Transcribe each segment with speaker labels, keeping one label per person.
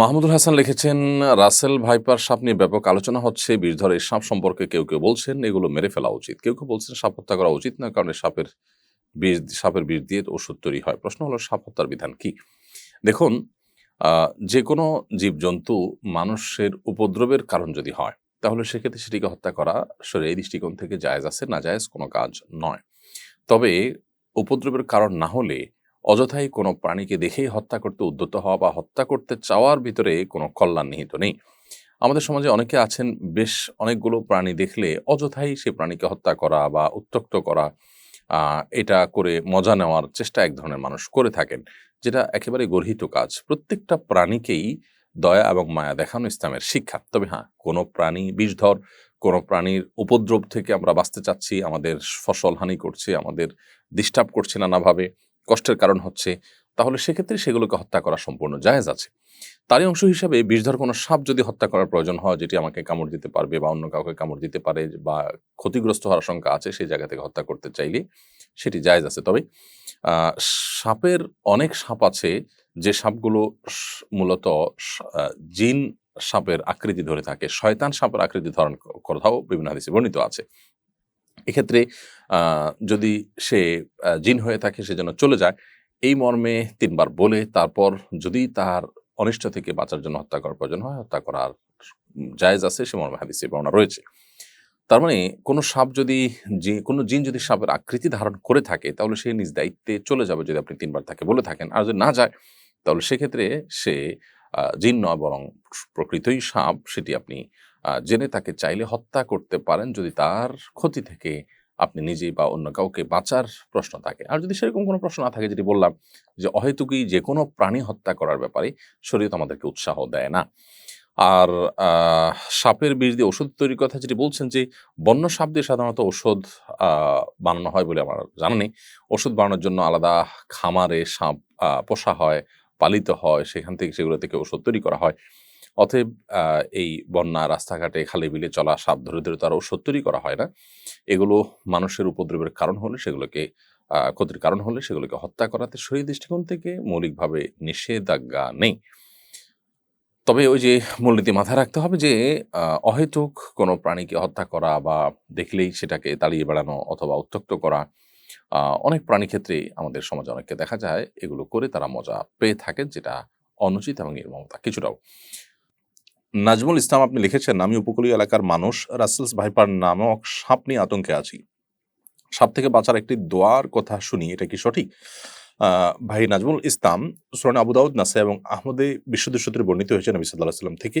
Speaker 1: মাহমুদুল হাসান লিখেছেন, Russell viper সাপ নিয়ে ব্যাপক আলোচনা হচ্ছে। বিষধর এই সাপ সম্পর্কে কেউ কেউ বলছেন, এগুলো মেরে ফেলা উচিত। কেউ কেউ বলছেন, সাপ হত্যা করা উচিত না, কারণ সাপের বিষ সাপের বিষ দিয়ে ওষুধ তৈরি হয়। প্রশ্ন হলো, সাপ হত্যার বিধান কি? দেখুন যে কোনো জীবজন্তু মানুষের উপদ্রবের কারণ যদি হয়, তাহলে সেক্ষেত্রে সেটিকে হত্যা করা এই দৃষ্টিকোণ থেকে জায়েজ আছে, না জায়েজ কোনো কাজ নয়। তবে উপদ্রবের কারণ না হলে অযথাই কোনো প্রাণীকে দেখেই হত্যা করতে উদ্যত হওয়া বা হত্যা করতে চাওয়ার ভিতরে কোনো কল্যাণ নিহিত নেই। আমাদের সমাজে অনেকে আছেন, বেশ অনেকগুলো প্রাণী দেখলে অযথাই সে প্রাণীকে হত্যা করা বা উত্তক্ত করা এটা করে মজা নেওয়ার চেষ্টা এক ধরনের মানুষ করে থাকেন, যেটা একেবারে গর্হিত কাজ। প্রত্যেকটা প্রাণীকেই দয়া এবং মায়া দেখানো ইসলামের শিক্ষা। তবে হ্যাঁ কোনো প্রাণী বিষধর, কোনো প্রাণীর উপদ্রব থেকে আমরা বাঁচতে চাচ্ছি, আমাদের ফসল হানি করছে, আমাদের ডিস্টার্ব করছে নানাভাবে কষ্টের কারণ হচ্ছে, তাহলে সেক্ষেত্রে সেগুলোকে হত্যা করা সম্পূর্ণ জায়েজ আছে। তারই অংশ হিসাবে বিষধর কোনো সাপ যদি হত্যা করার প্রয়োজন হয়, যেটি আমাকে কামড় দিতে পারবে বা অন্য কাউকে কামড় দিতে পারে বা ক্ষতিগ্রস্ত হওয়ার আশঙ্কা আছে, সেই জায়গা থেকে হত্যা করতে চাইলে সেটি জায়েজ আছে। তবে সাপের অনেক সাপ আছে যে সাপগুলো মূলত জিন সাপের আকৃতি ধরে থাকে। শয়তান সাপের আকৃতি ধারণ কথাও বিভিন্ন হাদিসে বর্ণিত আছে। এক্ষেত্রে যদি সে জিন হয়ে থাকে সেজন্য চলে যায়, এই মর্মে তিনবার বলে, তারপর যদি তার অনিষ্ট থেকে বাঁচার জন্য হত্যা করার প্রয়োজন হয়, হত্যা করার জায়েজ আছে, সে মর্মে হাদিসে বর্ণনা রয়েছে। তার মানে কোনো সাপ যদি যে, কোনো জিন যদি সাপের আকৃতি ধারণ করে থাকে, তাহলে সে নিজ দায়িত্বে চলে যাবে যদি আপনি তিনবার তাকে বলে থাকেন। আর যদি না যায়, তাহলে সেক্ষেত্রে সে জিন নয়, বরং প্রকৃতই সাপ, সেটি আপনি জেনে তাকে চাইলে হত্যা করতে পারেন যদি তার ক্ষতি থেকে আপনি নিজেই বা অন্য কাউকে বাঁচার প্রশ্ন থাকে। আর যদি সেরকম কোনো প্রশ্ন না থাকে যেটি বললাম যে, অহেতুকই যে কোনো প্রাণী হত্যা করার ব্যাপারে শরীয়ত আমাদেরকে উৎসাহ দেয় না। আর সাপের বিষ দিয়ে ওষুধ তৈরির কথা যেটি বলছেন যে, বন্য সাপ দিয়ে সাধারণত ওষুধ বানানো হয় বলে আমার জানা নেই। ওষুধ বানানোর জন্য আলাদা খামারে সাপ পোষা হয়, পালিত হয়, সেখান থেকে সেগুলো থেকে ওষুধ তৈরি করা হয়। অতএব এই বন্যা, রাস্তাঘাটে খালে বিলে চলা, সাপ ধরে ধরে ওষুধ তৈরি করা হয় না। এগুলো মানুষের উপদ্রবের কারণ হলে সেগুলোকে ক্ষতির কারণ হলে সেগুলোকে হত্যা করাতে শরীর দৃষ্টিকোণ থেকে মৌলিকভাবে নিষেধাজ্ঞা নেই। তবে ওই যে মূলনীতি মাথায় রাখতে হবে যে অহেতুক কোনো প্রাণীকে হত্যা করা বা দেখলেই সেটাকে তাড়িয়ে বেড়ানো অথবা উত্তক্ত করা অনেক প্রাণী ক্ষেত্রে আমাদের সমাজে অনেককে দেখা যায়, এগুলো করে তারা মজা পেয়ে থাকেন যেটা অনুচিত এবং নির্মমতা কিছুটাও। নাজমুল ইসলাম, আপনি লিখেছেন, আমি উপকূলীয় এলাকার মানুষ, রাসেলস ভাইপার নামক সাপ নিয়ে আতঙ্কে আছি। সাপ থেকে বাঁচার একটি দোয়ার কথা শুনি, এটা কি সঠিক? ভাই নাজমুল ইসলাম, সুরান আবু দাউদ, নাসা এবং আহমদে বিশুদ্ধ সূত্রে বর্ণিত হয়েছে নবী সাল্লাহ সাল্লাম থেকে,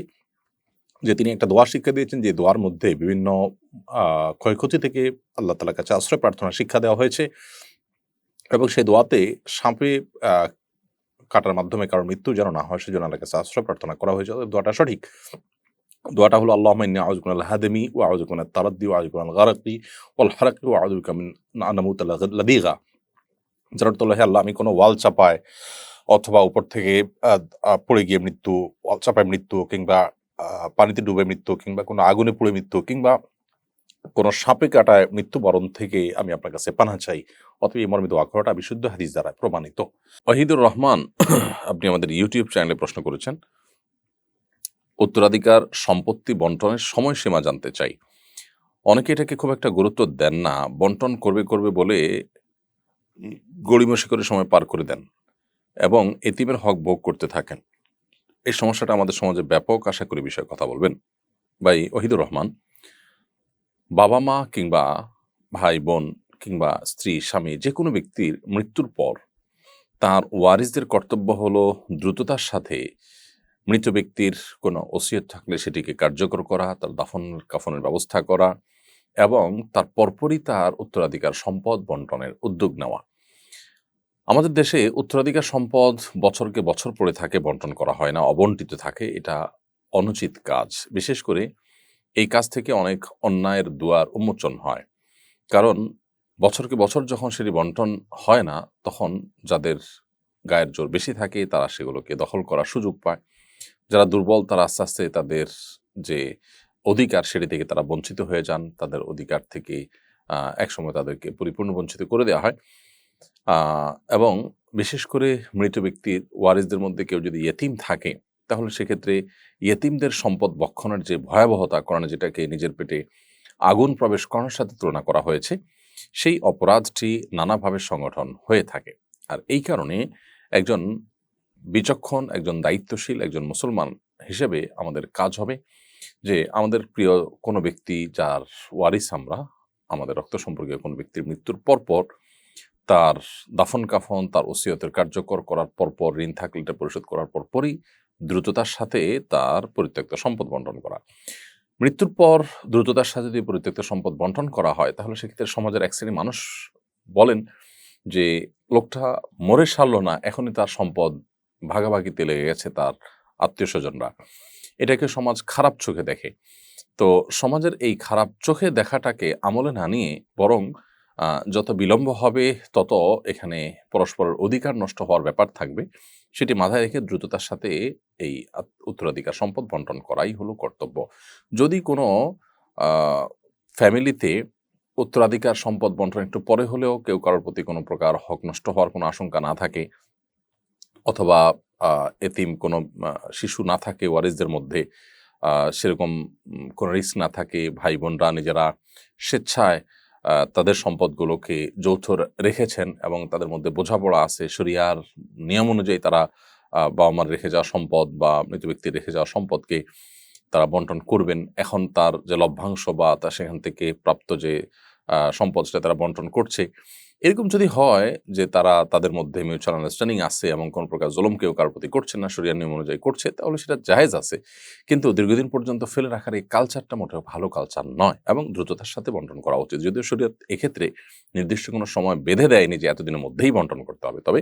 Speaker 1: যে তিনি একটা দোয়া শিক্ষা দিয়েছেন, যে দোয়ার মধ্যে বিভিন্ন ক্ষয়ক্ষতি থেকে আল্লাহ তালার কাছে আশ্রয় প্রার্থনা শিক্ষা দেওয়া হয়েছে এবং সেই দোয়াতে সাপে কাটার মাধ্যমে কারোর মৃত্যু যেন না হয়, সেজন্য আল্লাহর কাছে আশ্রয় প্রার্থনা করা হয়েছে। দোয়াটা সঠিক। দোয়াটা হলো আল্লাহ মাইন্না আউজুকুন আল হাদেমি ও আউজুকুন আল তারাদ্দি ও আউজুকুন আল গারাকি ওয়াল হারাকি ও আউজুকুন মিন লাদিগা। যার অর্থ হে আল্লাহ, আমি কোনো ওয়াল চাপায় অথবা উপর থেকে পড়ে গিয়ে মৃত্যু, ওয়াল চাপায় মৃত্যু কিংবা পানিতে ডুবে মৃত্যু কিংবা কোনো আগুনে পুড়ে মৃত্যু কিংবা কোনো সাপে কাটায় মৃত্যুবরণ থেকে আমি আপনার কাছে পানা চাই। অথবা এই মর্মে দোয়া করাটা বিশুদ্ধ হাদিস দ্বারা প্রমাণিত। ওয়াহিদুর রহমান, আপনি আমাদের ইউটিউব চ্যানেলে প্রশ্ন করেছেন, উত্তরাধিকার সম্পত্তি বন্টনের সময়সীমা জানতে চাই। অনেকে এটাকে খুব একটা গুরুত্ব দেন না, বন্টন করবে করবে বলে গড়িমসি করে সময় পার করে দেন এবং এতিমের হক ভোগ করতে থাকেন। এই সমস্যাটা আমাদের সমাজে ব্যাপক আশা করি বিষয়ে কথা বলবেন। ভাই ওহিদুর রহমান, বাবা মা কিংবা ভাই বোন কিংবা স্ত্রী, স্বামী যে কোনো ব্যক্তির মৃত্যুর পর তার ওয়ারিসদের কর্তব্য হলো দ্রুততার সাথে মৃত ব্যক্তির কোনো ওসিয়ত থাকলে সেটিকে কার্যকর করা, তার দাফন, কাফনের ব্যবস্থা করা এবং তার পরপরই তার উত্তরাধিকার সম্পদ বন্টনের উদ্যোগ নেওয়া। আমাদের দেশে উত্তরাধিকার সম্পদ বছরকে বছর পড়ে থাকে, বন্টন করা হয় না, অবন্টিত থাকে, এটা অনুচিত কাজ। বিশেষ করে এই কাজ থেকে অনেক অন্যায়ের দুয়ার উন্মোচন হয়। কারণ বছরকে বছর যখন সেটি বন্টন হয় না, তখন যাদের গায়ের জোর বেশি থাকে, তারা সেগুলোকে দখল করার সুযোগ পায়। যারা দুর্বল, তারা আস্তে আস্তে তাদের যে অধিকার, সেটি থেকে তারা বঞ্চিত হয়ে যান। তাদের অধিকার থেকে একসময় তাদেরকে পরিপূর্ণ বঞ্চিত করে দেওয়া হয়। এবং বিশেষ করে মৃত ব্যক্তির ওয়ারিসদের মধ্যে কেউ যদি ইয়েতিম থাকে, তাহলে সেক্ষেত্রে ইয়েতিমদের সম্পদ বক্ষণের যে ভয়াবহতা করানো যেটাকে নিজের পেটে আগুন প্রবেশ করানোর সাথে তুলনা করা হয়েছে সেই অপরাধটি নানাভাবে সংগঠন হয়ে থাকে। আর এই কারণে একজন বিচক্ষণ, একজন দায়িত্বশীল, একজন মুসলমান হিসেবে আমাদের কাজ হবে যে আমাদের প্রিয় কোনো ব্যক্তি যার ওয়ারিস আমরা, আমাদের রক্ত সম্পর্কে কোনো ব্যক্তির মৃত্যুর পরপর তার দাফন কাফন তার ওসিয়তের কার্যকর করার পরপর, ঋণ থাকলে পরিশোধ করার পরপরই দ্রুততার সাথে তার পরিত্যক্ত সম্পদ বন্টন করা। মৃত্যুর পর দ্রুততার সাথে যদি পরিত্যক্ত সম্পদ বন্টন করা হয়, তাহলে সেক্ষেত্রে সমাজের এক শ্রেণি মানুষ বলেন যে, লোকটা মরে সারল না, এখনই তার সম্পদ ভাগাভাগিতে লেগে গেছে তার আত্মীয় স্বজনরা। এটাকে সমাজ খারাপ চোখে দেখে। তো সমাজের এই খারাপ চোখে দেখাটাকে আমলে না নিয়ে বরং যত বিলম্ব হবে, তত এখানে পরস্পরের অধিকার নষ্ট হওয়ার ব্যাপার থাকবে। সেটি মাথায় রেখে দ্রুততার সাথে এই উত্তরাধিকার সম্পদ বন্টন করাই হলো কর্তব্য। যদি কোনো ফ্যামিলিতে উত্তরাধিকার সম্পদ বন্টন একটু পরে হলেও কেউ কারোর প্রতি কোনো প্রকার হক নষ্ট হওয়ার কোনো আশঙ্কা না থাকে, অথবা এতিম কোনো শিশু না থাকে, ওয়ারিসদের মধ্যে সেরকম কোনো রিস্ক না থাকে ভাই বোনরা নিজেরা স্বেচ্ছায় তাদের সম্পদগুলোকে যৌথ রেখেছেন এবং তাদের মধ্যে বোঝাপড়া আছে, শরিয়ার নিয়ম অনুযায়ী তারা বাবা মার রেখে যাওয়া সম্পদ বা মৃত ব্যক্তির রেখে যাওয়া সম্পদকে তারা বন্টন করবেন। এখন তার যে লভ্যাংশ বা তার সেখান থেকে প্রাপ্ত যে সম্পদ সেটা তারা বন্টন করছে। এরকম যদি হয় যে তারা তাদের মধ্যে মিউচুয়াল আন্ডারস্ট্যান্ডিং আছে এবং কোনো প্রকার জুলুম কেউ কারোর প্রতি করছে না শরিয়ার নিয়ম অনুযায়ী করছে, তাহলে সেটা জায়েজ আছে। কিন্তু দীর্ঘদিন পর্যন্ত ফেলে রাখার এই কালচারটা মোটেও ভালো কালচার নয় এবং দ্রুততার সাথে বন্টন করা উচিত। যদিও শরীয়ত এক্ষেত্রে নির্দিষ্ট কোনো সময় বেঁধে দেয়নি যে এতদিনের মধ্যেই বন্টন করতে হবে। তবে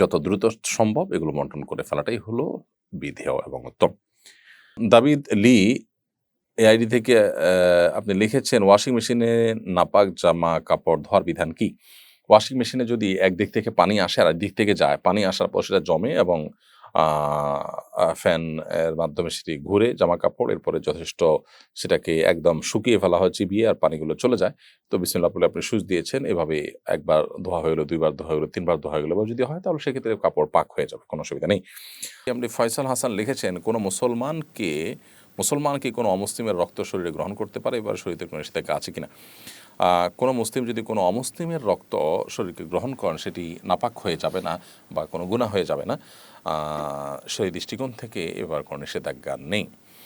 Speaker 1: যত দ্রুত সম্ভব এগুলো বন্টন করে ফেলাটাই হলো বিধেয় এবং উত্তম। দাবিদ লি এআইডি থেকে আপনি লিখেছেন ওয়াশিং মেশিনে নাপাক জামা কাপড় ধোয়ার বিধান কি? ওয়াশিং মেশিনে যদি একদিক থেকে পানি আসে আর দিক থেকে যায়, পানি আসার পর সেটা জমে এবং ফ্যান এর মাধ্যমে সেটি ঘুরে জামা কাপড় এরপরে যথেষ্ট সেটাকে একদম শুকিয়ে ফেলা হয়, চিবিয়ে আর পানিগুলো চলে যায়। তো বিসমিল্লাহ বলে আপনি সুচ দিয়েছেন, এভাবে একবার ধোয়া হয়ে গেলো, দুইবার ধোয়া হয়ে গেলো, তিনবার ধোয়া হয়ে গেলো যদি হয় তাহলে সেক্ষেত্রে কাপড় পাক হয়ে যাবে, কোনো অসুবিধা নেই। আপনি ফয়সাল হাসান লিখেছেন, কোনো মুসলমানকে মুসলমান কি কোনো অমুসলিমের রক্ত শরীরে গ্রহণ করতে পারে, এবার শরীরে কোনো নিষেধাজ্ঞা আছে কিনা? কোনো মুসলিম যদি কোনো অমুসলিমের রক্ত শরীরকে গ্রহণ করেন, সেটি নাপাক হয়ে যাবে না বা কোনো গুণা হয়ে যাবে না। সেই দৃষ্টিকোণ থেকে এবার কোনো নিষেধাজ্ঞা নেই।